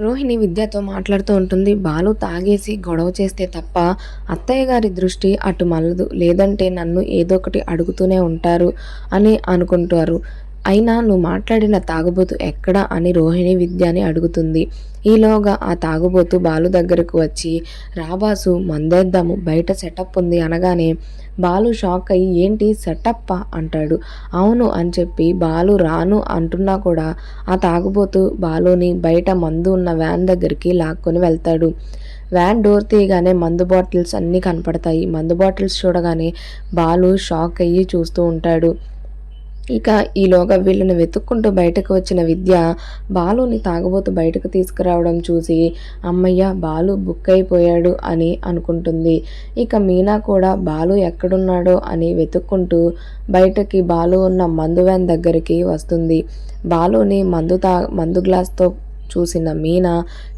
రోహిణి విద్యతో మాట్లాడుతూ ఉంటుంది బాలు తాగేసి గొడవ చేస్తే తప్ప అత్తయ్య గారి దృష్టి అటు మల్లదు లేదంటే నన్ను ఏదో ఒకటి అడుగుతూనే ఉంటారు అని అనుకుంటారు. అయినా నువ్వు మాట్లాడిన తాగుబోతు ఎక్కడా అని రోహిణి విద్యని అడుగుతుంది. ఈలోగా ఆ తాగుబోతు బాలు దగ్గరకు వచ్చి రాబాసు మందేద్దాము బయట సెటప్ ఉంది అనగానే బాలు షాక్ అయ్యి ఏంటి సెటప్పా? అంటాడు. అవును అని చెప్పి బాలు రాను అంటున్నా కూడా ఆ తాగుబోతు బాలుని బయట మందు ఉన్న వ్యాన్ దగ్గరికి లాక్కొని వెళ్తాడు. వ్యాన్ డోర్ తీయగానే మందు బాటిల్స్ అన్నీ కనపడతాయి. మందు బాటిల్స్ చూడగానే బాలు షాక్ అయ్యి చూస్తూ ఉంటాడు. ఇక ఈలోగా వీళ్ళని వెతుక్కుంటూ బయటకు వచ్చిన విద్య బాలుని తాగబోతు బయటకు తీసుకురావడం చూసి అమ్మయ్య బాలు బుక్ అయిపోయాడు అని అనుకుంటుంది. ఇక మీనా కూడా బాలు ఎక్కడున్నాడో అని వెతుక్కుంటూ బయటకి బాలు ఉన్న మందు వ్యాన్ దగ్గరికి వస్తుంది. బాలుని మందు తా మందు గ్లాస్తో చూసిన మీనా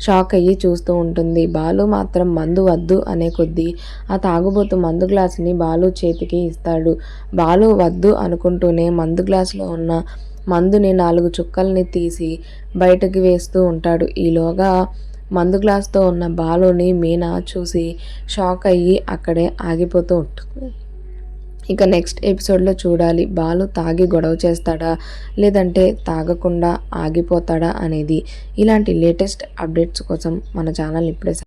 షాక్ అయ్యి చూస్తూ ఉంటుంది. బాలు మాత్రం మందు వద్దు అనే కొద్దీ ఆ తాగుబోతు మందు గ్లాసుని బాలు చేతికి ఇస్తాడు. బాలు వద్దు అనుకుంటూనే మందు గ్లాసులో ఉన్న మందుని నాలుగు చుక్కల్ని తీసి బయటకి వేస్తూ ఉంటాడు. ఈలోగా మందు గ్లాస్తో ఉన్న బాలుని మీనా చూసి షాక్ అయ్యి అక్కడే ఆగిపోతూ ఉంటుంది. ఇక నెక్స్ట్ ఎపిసోడ్లో చూడాలి. బాలు తాగి గొడవ చేస్తాడా? లేదంటే తాగకుండా ఆగిపోతాడా అనేది ఇలాంటి లేటెస్ట్ అప్డేట్స్ కోసం మన ఛానల్ ఇప్పుడే